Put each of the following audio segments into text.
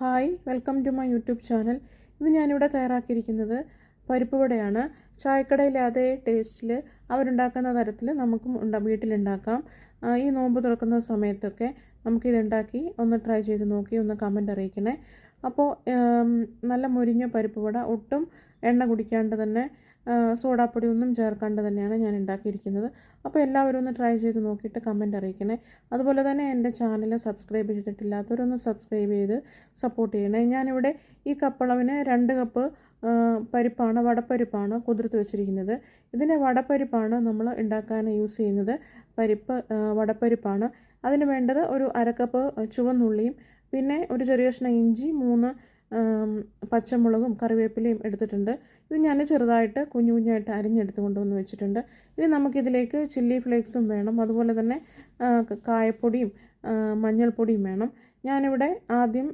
Hi welcome to my YouTube channel ഇന്ന് ഞാനിവിടെ തയ്യാറാക്കിയിരിക്കുന്നത് പരിപ്പ് വടയാണ്. ചായക്കടയിലെ അതേ ടേസ്റ്റിൽ അവരുണ്ടാക്കുന്ന തരത്തിൽ നമുക്കും ഉണ്ടാ വീട്ടിലുണ്ടാക്കാം. ഈ നോമ്പ് തുറക്കുന്ന സമയത്തൊക്കെ നമുക്കിതുണ്ടാക്കി ഒന്ന് ട്രൈ ചെയ്ത് നോക്കി ഒന്ന് കമന്റ് അറിയിക്കണേ. അപ്പോൾ നല്ല മുരിഞ്ഞ പരിപ്പ് വട ഒട്ടും എണ്ണ കുടിക്കാണ്ട് തന്നെ സോഡാപ്പൊടി ഒന്നും ചേർക്കാണ്ട് തന്നെയാണ് ഞാൻ ഉണ്ടാക്കിയിരിക്കുന്നത്. അപ്പോൾ എല്ലാവരും ഒന്ന് ട്രൈ ചെയ്ത് നോക്കിയിട്ട് കമന്റ് അറിയിക്കണേ. അതുപോലെ തന്നെ എന്റെ ചാനൽ സബ്സ്ക്രൈബ് ചെയ്തിട്ടില്ലാത്തവരൊന്ന് സബ്സ്ക്രൈബ് ചെയ്ത് സപ്പോർട്ട് ചെയ്യണേ. ഞാനിവിടെ ഈ കപ്പളവിന് രണ്ട് കപ്പ് പരിപ്പാണ് വടപ്പരിപ്പാണ് കുതിർത്ത് വെച്ചിരിക്കുന്നത്. ഇതിന്റെ വടപ്പരിപ്പാണ് നമ്മൾ ഉണ്ടാക്കാൻ യൂസ് ചെയ്യുന്നത്. പരിപ്പ് വടപ്പരിപ്പാണ്. അതിന് വേണ്ടത് ഒരു അരക്കപ്പ് ചുവന്നുള്ളിയും പിന്നെ ഒരു ചെറിയ കഷ്ണം ഇഞ്ചി മൂന്ന് പച്ചമുളകും കറിവേപ്പിലയും എടുത്തിട്ടുണ്ട്. ഇത് ഞാൻ ചെറുതായിട്ട് കുഞ്ഞു കുഞ്ഞായിട്ട് അരിഞ്ഞെടുത്ത് കൊണ്ടുവന്ന് വെച്ചിട്ടുണ്ട്. ഇനി നമുക്കിതിലേക്ക് ചില്ലി ഫ്ലേക്സും വേണം. അതുപോലെ തന്നെ കായപ്പൊടിയും മഞ്ഞൾപ്പൊടിയും വേണം. ഞാനിവിടെ ആദ്യം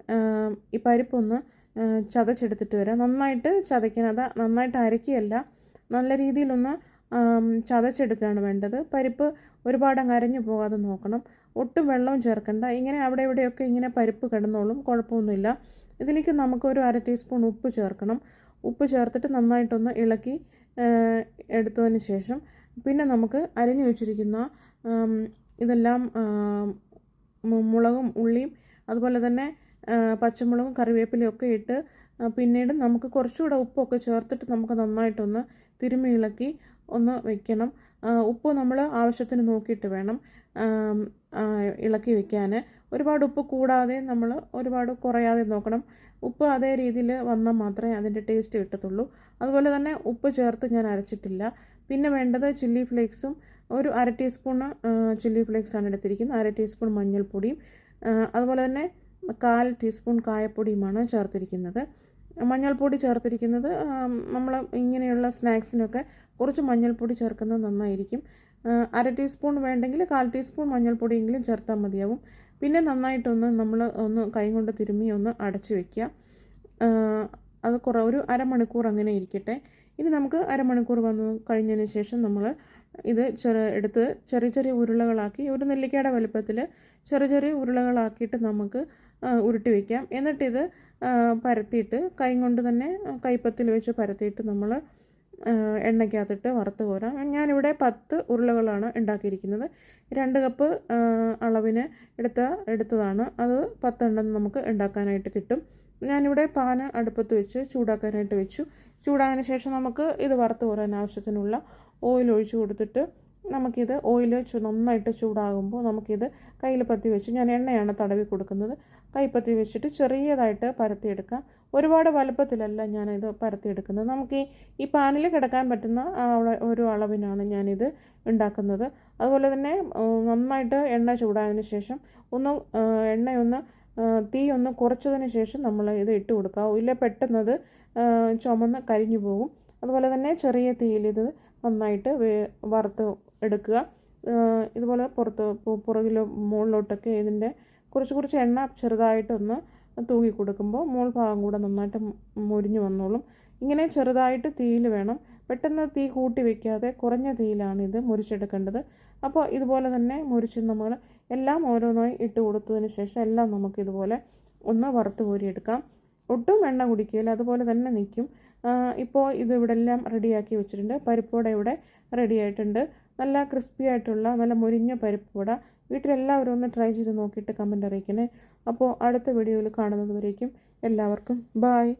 ഈ പരിപ്പൊന്ന് ചതച്ചെടുത്തിട്ട് വരാം. നന്നായിട്ട് ചതയ്ക്കണം. അത് നന്നായിട്ട് അരക്കുകയല്ല. നല്ല രീതിയിലൊന്ന് ചതച്ചെടുക്കുകയാണ് വേണ്ടത്. പരിപ്പ് ഒരുപാട് അരഞ്ഞു പോകാതെ നോക്കണം. ഒട്ടും വെള്ളവും ചേർക്കണ്ട. ഇങ്ങനെ അവിടെ ഇവിടെയൊക്കെ ഇങ്ങനെ പരിപ്പ് കിടന്നോളും. കുഴപ്പമൊന്നുമില്ല. ഇതിലേക്ക് നമുക്കൊരു അര ടീസ്പൂൺ ഉപ്പ് ചേർക്കണം. ഉപ്പ് ചേർത്തിട്ട് നന്നായിട്ടൊന്ന് ഇളക്കി എടുത്തതിന് ശേഷം പിന്നെ നമുക്ക് അരിഞ്ഞു വെച്ചിരിക്കുന്ന ഇതെല്ലാം മുളകും ഉള്ളിയും അതുപോലെ തന്നെ പച്ചമുളകും കറിവേപ്പിലയും ഒക്കെ ഇട്ട് പിന്നീട് നമുക്ക് കുറച്ചുകൂടെ ഉപ്പൊക്കെ ചേർത്തിട്ട് നമുക്ക് നന്നായിട്ടൊന്ന് തിരുമ്മി ഇളക്കി ഒന്ന് വെക്കണം. ഉപ്പ് നമ്മൾ ആവശ്യത്തിന് നോക്കിയിട്ട് വേണം ഇളക്കി വെക്കാൻ ഒരുപാട് ഉപ്പ് കൂടാതെ നമ്മൾ ഒരുപാട് കുറയാതെ നോക്കണം. ഉപ്പ് അതേ രീതിയിൽ വന്നാൽ മാത്രമേ അതിന്റെ ടേസ്റ്റ് കിട്ടത്തുള്ളൂ. അതുപോലെ തന്നെ ഉപ്പ് ചേർത്ത് ഞാൻ അരച്ചിട്ടില്ല. പിന്നെ വേണ്ടത് ചില്ലി ഫ്ലേക്സും ഒരു അര ടീസ്പൂൺ ചില്ലി ഫ്ലേക്സാണ് എടുത്തിരിക്കുന്നത്. അര ടീസ്പൂൺ മഞ്ഞൾപ്പൊടിയും അതുപോലെ തന്നെ കാൽ ടീസ്പൂൺ കായപ്പൊടിയുമാണ് ചേർത്തിരിക്കുന്നത്. മഞ്ഞൾപ്പൊടി ചേർത്തിരിക്കുന്നത് നമ്മൾ ഇങ്ങനെയുള്ള സ്നാക്സിനൊക്കെ കുറച്ച് മഞ്ഞൾപ്പൊടി ചേർക്കുന്നത് നന്നായിരിക്കും. അര ടീസ്പൂൺ വേണ്ടെങ്കിൽ കാൽ ടീസ്പൂൺ മഞ്ഞൾപ്പൊടിയെങ്കിലും ചേർത്താൽ മതിയാവും. പിന്നെ നന്നായിട്ടൊന്ന് നമ്മൾ ഒന്ന് കൈ കൊണ്ട് തിരുമ്മി ഒന്ന് അടച്ച് വയ്ക്കുക അത് കുറേ ഒരു അരമണിക്കൂർ അങ്ങനെ ഇരിക്കട്ടെ. ഇനി നമുക്ക് അരമണിക്കൂർ വന്ന് കഴിഞ്ഞതിന് ശേഷം നമ്മൾ ഇത് ചെറു എടുത്ത് ചെറിയ ചെറിയ ഉരുളകളാക്കി ഒരു നെല്ലിക്കയുടെ വലുപ്പത്തിൽ ചെറിയ ചെറിയ ഉരുളകളാക്കിയിട്ട് നമുക്ക് ഉരുട്ടി വയ്ക്കാം എന്നിട്ടിത് പരത്തിയിട്ട് കൈ കൊണ്ട് തന്നെ കൈപ്പത്തിൽ വെച്ച് പരത്തിയിട്ട് നമ്മൾ എണ്ണയ്ക്കകത്തിട്ട് വറുത്ത് കോരാം. ഞാനിവിടെ പത്ത് ഉരുളകളാണ് ഉണ്ടാക്കിയിരിക്കുന്നത്. രണ്ട് കപ്പ് അളവിന് എടുത്ത എടുത്തതാണ്. അത് പത്തെണ്ണം നമുക്ക് ഉണ്ടാക്കാനായിട്ട് കിട്ടും. ഞാനിവിടെ പാന് അടുപ്പത്ത് വെച്ച് ചൂടാക്കാനായിട്ട് വെച്ചു. ചൂടായതിന് ശേഷം നമുക്ക് ഇത് വറുത്ത് കോരാൻ ആവശ്യത്തിനുള്ള ഓയിൽ ഒഴിച്ച് കൊടുത്തിട്ട് നമുക്കിത് ഓയിൽ നന്നായിട്ട് ചൂടാകുമ്പോൾ നമുക്കിത് കയ്യിൽ പത്തി വെച്ച് ഞാൻ എണ്ണയാണ് തടവി കൊടുക്കുന്നത്. കൈപ്പത്തി വെച്ചിട്ട് ചെറിയതായിട്ട് പരത്തിയെടുക്കാം. ഒരുപാട് വലുപ്പത്തിലല്ല ഞാനിത് പരത്തിയെടുക്കുന്നത്. നമുക്ക് ഈ പാനിൽ കിടക്കാൻ പറ്റുന്ന ഒരു അളവിനാണ് ഞാനിത് ഉണ്ടാക്കുന്നത്. അതുപോലെ തന്നെ നന്നായിട്ട് എണ്ണ ചൂടായതിന് ശേഷം ഒന്ന് എണ്ണയൊന്ന് തീ ഒന്ന് കുറച്ചതിന് ശേഷം നമ്മൾ ഇത് ഇട്ട് കൊടുക്കുക. ഇല്ല പെട്ടെന്നത് ചുമന്ന് കരിഞ്ഞു പോകും. അതുപോലെ തന്നെ ചെറിയ തീയിൽ ഇത് നന്നായിട്ട് വറുത്ത് എടുക്കുക. ഇതുപോലെ പുറത്ത് പുറകിലോ മുകളിലോട്ടൊക്കെ ഇതിന്റെ കുറച്ച് കുറച്ച് എണ്ണ ചെറുതായിട്ടൊന്ന് തൂങ്ങി കൊടുക്കുമ്പോൾ മുകൾ ഭാഗം കൂടെ നന്നായിട്ട് മുരിഞ്ഞു വന്നോളും. ഇങ്ങനെ ചെറുതായിട്ട് തീയിൽ വേണം. പെട്ടെന്ന് തീ കൂട്ടി വെക്കാതെ കുറഞ്ഞ തീയിലാണ് ഇത് മുരിച്ചെടുക്കേണ്ടത്. അപ്പോൾ ഇതുപോലെ തന്നെ മുരിച്ച് നമ്മൾ എല്ലാം ഓരോന്നായി ഇട്ട് കൊടുത്തതിന് ശേഷം എല്ലാം നമുക്ക് ഇതുപോലെ ഒന്ന് വറുത്ത് കോരിയെടുക്കാം. ഒട്ടും എണ്ണ കുടിക്കുകയില്ല അതുപോലെ തന്നെ നിൽക്കും ഇപ്പോൾ ഇത് ഇവിടെ എല്ലാം റെഡിയാക്കി വെച്ചിട്ടുണ്ട്. പരിപ്പോടെ ഇവിടെ റെഡി ആയിട്ടുണ്ട് നല്ല ക്രിസ്പി ആയിട്ടുള്ള നല്ല മുരിഞ്ഞ പരിപ്പോട വട വീട്ടിലെല്ലാവരും ഒന്ന് ട്രൈ ചെയ്ത് നോക്കിയിട്ട് കമന്റ് അറിയിക്കണേ. അപ്പോൾ അടുത്ത വീഡിയോയിൽ കാണുന്നതുവരേക്കും എല്ലാവർക്കും ബായ്.